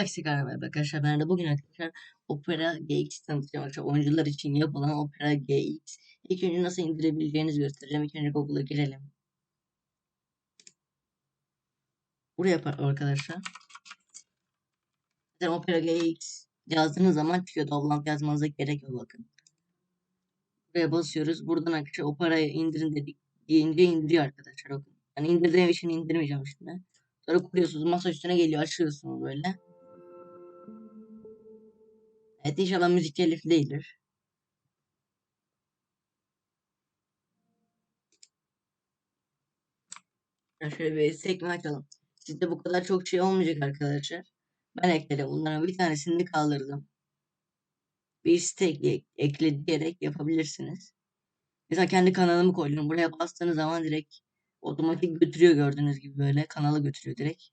Herkese merhaba arkadaşlar. Ben de bugün arkadaşlar Opera GX tanıtacağım arkadaşlar. Oyuncular için yapılan Opera GX. İlk önce nasıl indirebileceğinizi göstereceğim. İlk önce Google'a girelim. Buraya arkadaşlar. Zaten Opera GX yazdığınız zaman çıkıyor. Download yazmanıza gerek yok bakın. Buraya basıyoruz. Buradan arkadaşlar Opera'yı indirin dedik. Deyince indiriyor arkadaşlar. Bakın. Yani indirdiğim için indirmeyeceğim şimdi. Sonra kuruyorsunuz. Masa üstüne geliyor. Açıyorsunuz böyle. Evet inşallah müzik telif değildir. Şöyle bir sekme açalım. Sizde bu kadar çok şey olmayacak arkadaşlar. Ben ekledim. Bunların bir tanesini kaldırdım. Bir site ekle diyerek yapabilirsiniz. Mesela kendi kanalımı koydum. Buraya bastığınız zaman direkt otomatik götürüyor gördüğünüz gibi böyle. Kanalı götürüyor direkt.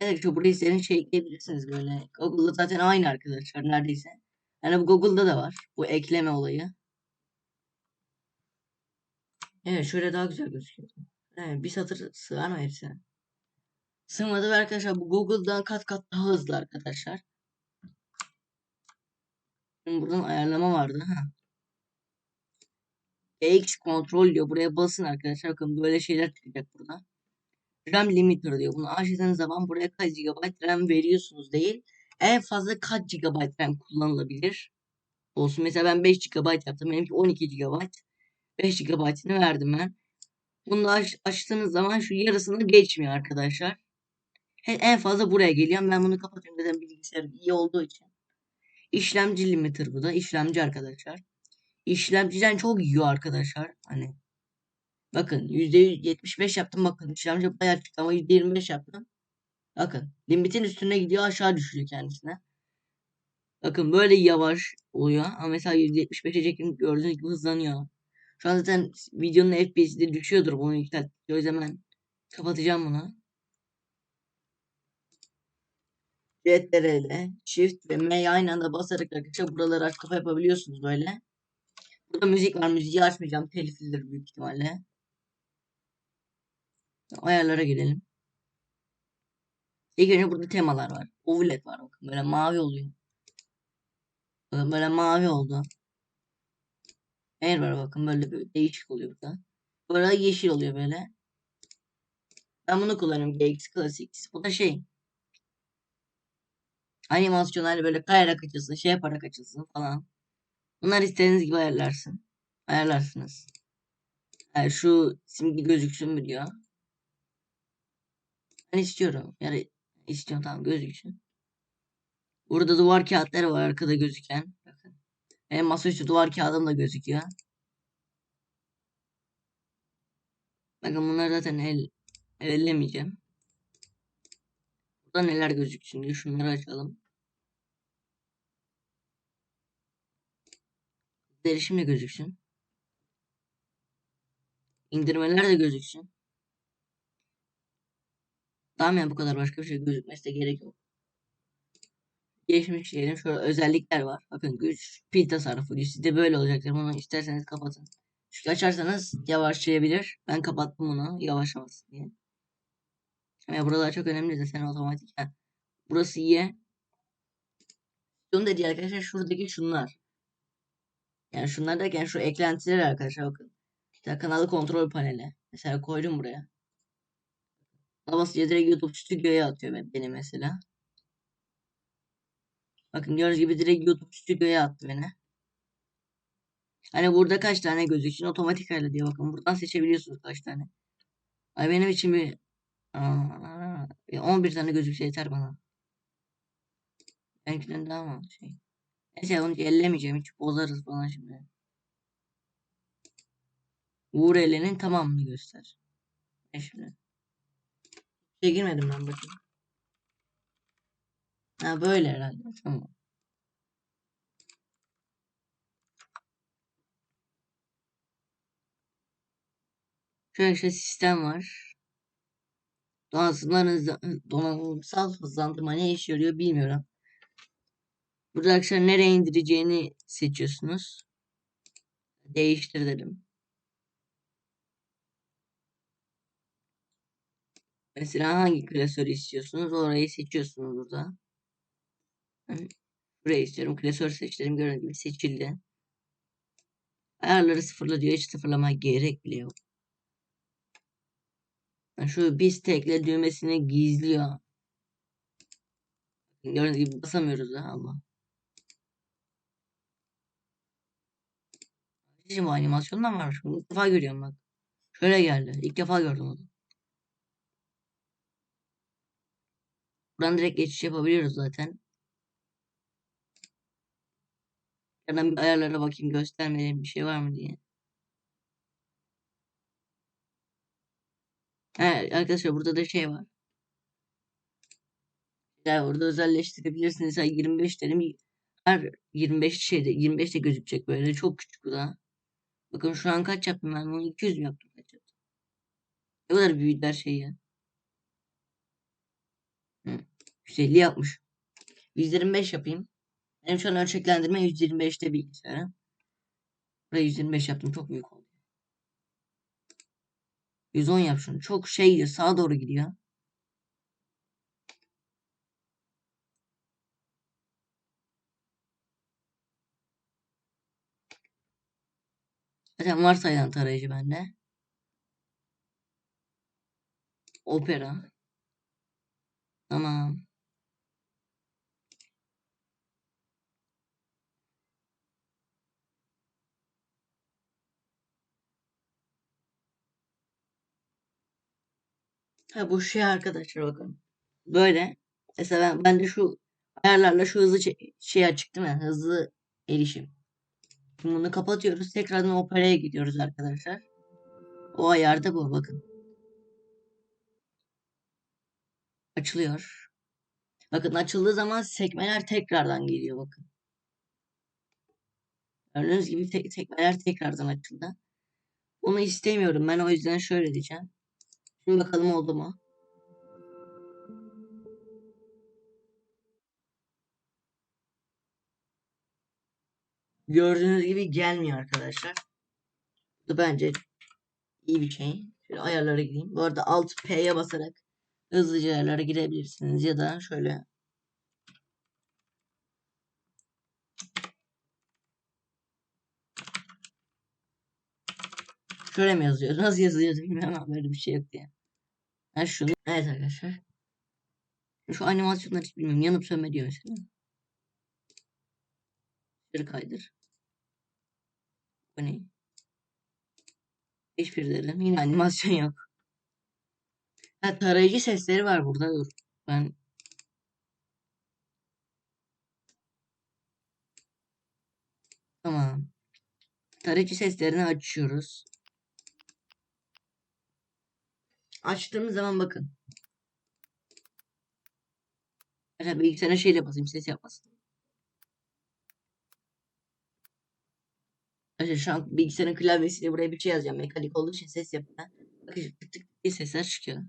Evet burayı senin şey ekleyebilirsiniz böyle. Google'da zaten aynı arkadaşlar neredeyse. Yani bu Google'da da var. Bu ekleme olayı. Evet şöyle daha güzel gözüküyor. Evet bir satır sığar mı hepsine? Sığmadı arkadaşlar bu Google'dan kat kat daha hızlı arkadaşlar. Buradan ayarlama vardı. Ha. X kontrol diyor. Buraya basın arkadaşlar. Bakın böyle şeyler çıkacak burada. RAM limiter diyor. Bunu açtığınız zaman buraya kaç GB RAM veriyorsunuz değil. En fazla kaç GB RAM kullanılabilir? Olsun. Mesela ben 5 GB yaptım. Benimki 12 GB. 5 GB'ını verdim ben. Bunu aç, açtığınız zaman şu yarısını geçmiyor arkadaşlar. En fazla buraya geliyor. Ben bunu kapatıyorum. Zaten bilgisayar iyi olduğu için. İşlemci limiter bu da. İşlemci arkadaşlar. İşlemciden çok yiyor arkadaşlar. Hani Bakın %75 yaptım bakın. İşlemci bayağı çıktı ama %25 yaptım. Bakın limitin üstüne gidiyor aşağı düşüyor kendisine. Bakın böyle yavaş oluyor. Ama mesela %75'e çekim gördüğünüz gibi hızlanıyor. Şu an zaten videonun FPS'i de düşüyordur bunu yükselt. O yüzden ben kapatacağım bunu. CTRL, Shift ve M aynı anda basarak arkadaşlar buraları aç kafa yapabiliyorsunuz böyle. Burada müzik var. Müziği açmayacağım. Teliflidir büyük ihtimalle. Ayarlara girelim. İlk önce burada temalar var. Ovulet var bakın. Böyle mavi oluyor. Böyle mavi oldu. Eğer var bakın böyle bir değişik oluyor burada. Böyle yeşil oluyor böyle. Ben bunu kullanıyorum GX Classics. Bu da şey. Animasyonlarla böyle kayarak açılsın, şey yaparak açılsın falan. Bunlar istediğiniz gibi ayarlarsın. Ayarlarsınız. Yani şu simge gözüksün mü diyor. Ben istiyorum. Yani istiyorum tamam gözüksün. Burada duvar kağıtları var arkada gözüken. Bakın. Benim masaüstü duvar kağıdım da gözüküyor. Bakın bunları zaten el, ellemeyeceğim. Burada neler gözüksün diye şunları açalım. Derişim de gözüksün. İndirmeler de gözüksün. Tamam yani bu kadar başka bir şey gözükmesi de gerek yok. Geçmiş diyelim şöyle özellikler var. Bakın güç pil tasarrufu diyor. Sizde böyle olacaktır. Bunu isterseniz kapatın. Çünkü açarsanız yavaşlayabilir. Ben kapattım bunu yavaşlamasın diye. Yani buralar çok önemli zaten otomatik. Ha. Burası iyi. Şunu dedi arkadaşlar şuradaki şunlar. Yani şunlar derken şu eklentiler arkadaşlar bakın. İşte kanalı kontrol paneli. Mesela koydum buraya. Basınca direkt YouTube Studio'ya atıyor beni mesela. Bakın gördüğünüz gibi direkt YouTube Studio'ya attı beni. Hani burada kaç tane gözüksün otomatik ayarla diyor. Bakın buradan seçebiliyorsunuz kaç tane. Ay benim için bir, aa, bir 11 tane gözükse yeter bana. Benimkinden daha mı şey. Neyse onu ellemeyeceğim. Hiç bozarız falan şimdi. URL'nin tamamını göster. Ne şimdi? Şey girmedim ben bakayım. Ha böyle herhalde. Tamam. Şöyle işte sistem var. Donanımların donanımsal hızlandırma ne işe yarıyor bilmiyorum. Burada arkadaşlar nereye indireceğini seçiyorsunuz. Değiştir dedim. Mesela hangi klasörü istiyorsunuz? Orayı seçiyorsunuz burada. Ben Burayı istiyorum. Klasör seçtim. Gördüğünüz gibi seçildi. Ayarları sıfırla diyor. Hiç sıfırlama gerek bile yok. Şu biz tekle düğmesini gizliyor. Gördüğünüz gibi basamıyoruz da Allah. Bu animasyondan varmış. Bunu ilk defa görüyorum bak. Şöyle geldi. İlk defa gördüm onu. Buradan direkt geçiş yapabiliyoruz zaten. Hemen bir ayarlara bakayım göstermediğim bir şey var mı diye. He, arkadaşlar burada da şey var. Yani orada özelleştirebilirsiniz. Mesela 25 dedim. Her 25 şeyde 25 de gözükecek böyle. Çok küçük bu da. Bakın şu an kaç yaptım ben bunu 200 mü yaptım kaç yaptım. Ne kadar büyüdüler şey ya. Hı. 150 yapmış. 125 yapayım. Benim şu an ölçeklendirme 125'te bilgisayarım. Buraya 125 yaptım. Çok büyük oldu. 110 yap şunu. Çok şey gidiyor. Sağa doğru gidiyor. Zaten varsayılan tarayıcı bende. Opera. Tamam. Ha bu şey arkadaşlar bakın. Böyle. Mesela ben, ben de şu ayarlarla şu hızlı şey, açık değil mi? Hızlı erişim. Bunu kapatıyoruz. Tekrardan operaya gidiyoruz arkadaşlar. O ayarda bu bakın. Açılıyor. Bakın açıldığı zaman sekmeler tekrardan geliyor bakın. Gördüğünüz gibi tek sekmeler tekrardan açıldı. Bunu istemiyorum ben o yüzden şöyle diyeceğim. Şimdi bakalım oldu mu? Gördüğünüz gibi gelmiyor arkadaşlar. Bu bence iyi bir şey. Şöyle ayarlara gireyim. Bu arada Alt P'ye basarak hızlıca ayarlara girebilirsiniz ya da şöyle Şöyle mi yazıyor? Nasıl yazıyor bilmiyorum ama böyle bir şey yok diye. Ha şunu. Evet arkadaşlar. Şu animasyonları hiç bilmiyorum. Yanıp sönme diyor mesela. Bir kaydır. Bu ne? Hiçbir dedim. Yine animasyon yok. Ha tarayıcı sesleri var burada. Dur. Ben Tamam. Tarayıcı seslerini açıyoruz. Açtığımız zaman bakın. Mesela bilgisayara şeyle basayım ses yapmasın. Arkadaşlar şu an bilgisayarın klavyesiyle buraya bir şey yazacağım. Mekanik olduğu için ses yapıyor. Bakın tık tık diye sesler çıkıyor.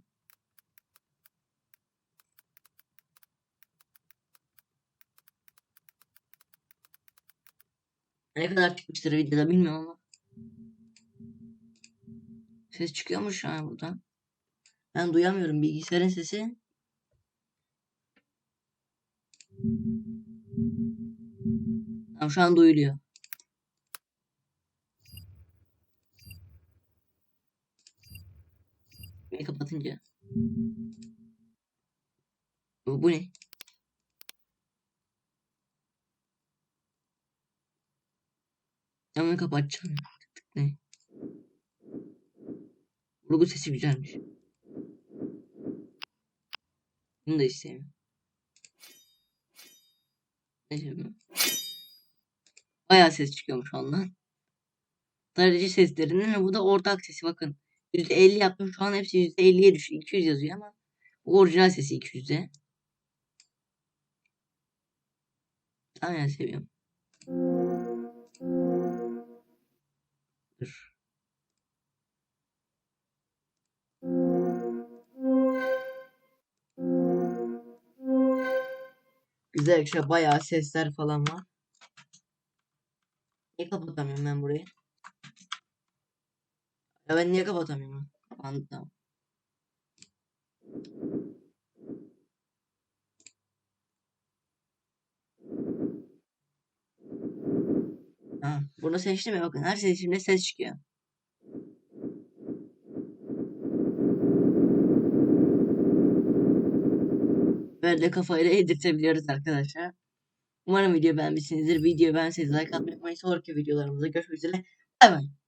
Ne kadar çıkmıştır videoda bilmiyorum ama. Ses çıkıyor mu şu an buradan? Ben duyamıyorum bilgisayarın sesi. Tamam şu an duyuluyor. Beni kapatınca. Bu, bu ne? Camını kapatacağım. Tık ne? Vurgu sesi güzelmiş. Bunu da istemiyorum. Neyse bu. Bayağı ses çıkıyormuş ondan. Tarayıcı seslerinin ve bu da ortak sesi bakın. %50 yaptım. Şu an hepsi %50'ye düştü. 200 yazıyor ama bu orijinal sesi 200'de. Aynen seviyorum. Dur. Güzel işte bayağı sesler falan var. Niye kapatamıyorum ben burayı? Ya ben niye kapatamıyorum? Kapandı Ha, bunu seçtim ya bakın her seçimde ses çıkıyor. Böyle kafayla yedirtebiliyoruz arkadaşlar. Umarım video beğenmişsinizdir. Video beğenseniz like atmayı unutmayın. Sonraki videolarımızda görüşmek üzere. Bay bay.